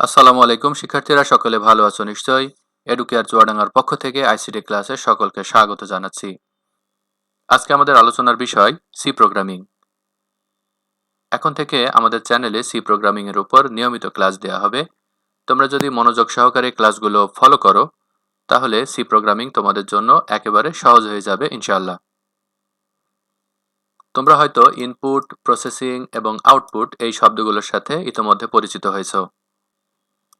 আসসালামু আলাইকুম, শিক্ষার্থীরা, সকলে ভালো আছো নিশ্চয়ই? এডুকেয়ার চুয়াডাঙ্গার পক্ষ থেকে আইসিটি ক্লাসে সকলকে স্বাগত জানাচ্ছি। আজকে আমাদের আলোচনার বিষয় সি প্রোগ্রামিং এখন থেকে আমাদের চ্যানেলে সি প্রোগ্রামিং এর উপর নিয়মিত ক্লাস দেওয়া হবে। তোমরা যদি মনোযোগ সহকারে ক্লাসগুলো ফলো করো, তাহলে সি প্রোগ্রামিং তোমাদের জন্য একেবারে সহজ হয়ে যাবে, ইনশাআল্লাহ। তোমরা হয়তো ইনপুট প্রসেসিং এবং আউটপুট এই শব্দগুলোর সাথে ইতোমধ্যে পরিচিত হয়েছো।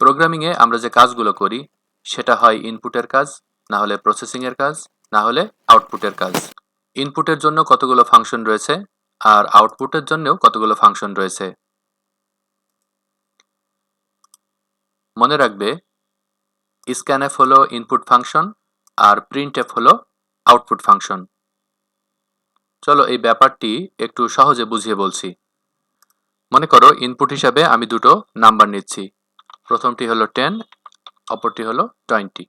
প্রোগ্রামিংয়ে আমরা যে কাজগুলো করি, সেটা হয় ইনপুটের কাজ, না হলে প্রসেসিংয়ের কাজ, না হলে আউটপুটের কাজ। ইনপুটের জন্য কতগুলো ফাংশন রয়েছে, আর আউটপুটের জন্যও কতগুলো ফাংশন রয়েছে। মনে রাখবে স্ক্যানএফ হলো ইনপুট ফাংশন আর প্রিন্টএফ হলো আউটপুট ফাংশন চলো এই ব্যাপারটি একটু সহজে বুঝিয়ে বলছি। মনে করো ইনপুট হিসাবে আমি দুটো নাম্বার নিচ্ছি। প্রথমটি হলো টেন অপরটি হলো টোয়েন্টি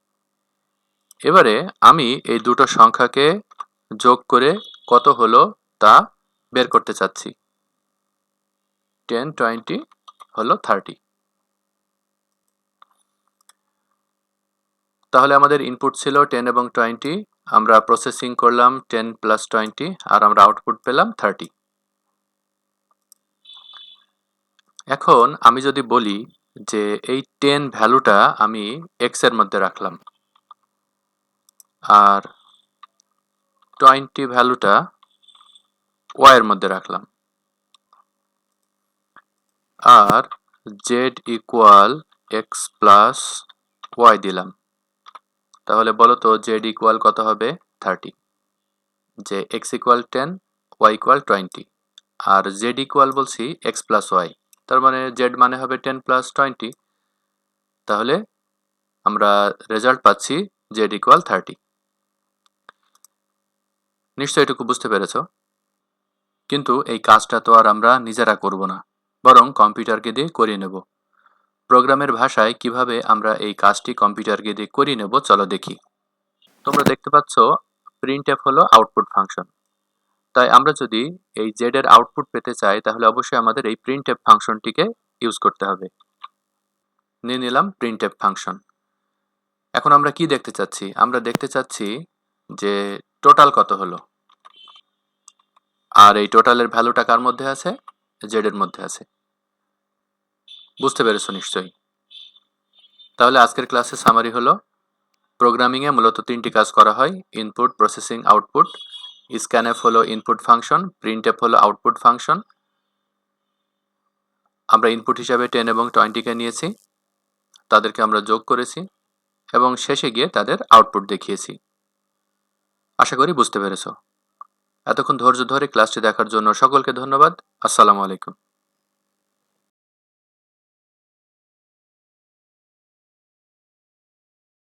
এবারে আমি এই দুটো সংখ্যাকে যোগ করে কত হলো তা বের করতে চাচ্ছি। টেন টোয়েন্টি হলো থার্টি তাহলে আমাদের ইনপুট ছিল টেন এবং টোয়েন্টি আমরা প্রসেসিং করলাম টেন প্লাস টোয়েন্টি আর আমরা আউটপুট পেলাম থার্টি এখন আমি যদি বলি যে এই টেন ভ্যালুটা আমি এক্সের মধ্যে রাখলাম। আর টোয়েন্টি ভ্যালুটা ওয়াইয়ের মধ্যে রাখলাম। আর Z equal X plus Y দিলাম। তাহলে বলো তো জেড ইকুয়াল কত হবে? থার্টি যে X equal ten Y equal twenty আর জেড ইকুয়াল বলছি এক্স প্লাস ওয়াই তার মানে জেড মানে হবে টেন প্লাস টোয়েন্টি তাহলে আমরা রেজাল্ট পাচ্ছি জেড ইকুয়াল থার্টি নিশ্চয় এটুকু বুঝতে পেরেছ? কিন্তু এই কাজটা তো আর আমরা নিজেরা করব না, বরং কম্পিউটারকে দিয়ে করিয়ে নেব। প্রোগ্রামের ভাষায় কীভাবে আমরা এই কাজটি কম্পিউটারকে দিয়ে করিয়ে নেব, চলো দেখি। তোমরা দেখতে পাচ্ছ প্রিন্ট হলো আউটপুট ফাংশন তাই আমরা যদি এই জেড এর আউটপুট পেতে চাই, তাহলে অবশ্যই আমাদের এই প্রিন্ট এফ ফাংশনটিকে ইউজ করতে হবে। নিয়ে নিলাম প্রিন্ট এফ ফাংশন। এখন আমরা কি দেখতে চাচ্ছি? আমরা দেখতে চাচ্ছি যে টোটাল কত হলো? আর এই টোটালের ভ্যালুটা কার মধ্যে আছে? জেড এর মধ্যে আছে। বুঝতে পেরেছ নিশ্চয়ই? তাহলে আজকের ক্লাসে সামারি হলো প্রোগ্রামিংয়ে মূলত তিনটি কাজ করা হয় ইনপুট প্রসেসিং আউটপুট স্ক্যানএফ হলো ইনপুট ফাংশন প্রিন্ট প্রিন্টএফ হলো আউটপুট ফাংশন আমরা ইনপুট হিসাবে টেন এবং টোয়েন্টিকে নিয়েছি, তাদেরকে আমরা যোগ করেছি এবং শেষে গিয়ে তাদের আউটপুট দেখিয়েছি। আশা করি বুঝতে পেরেছ। এতক্ষণ ধৈর্য ধরে ক্লাসটি দেখার জন্য সকলকে ধন্যবাদ। আসসালামু আলাইকুম।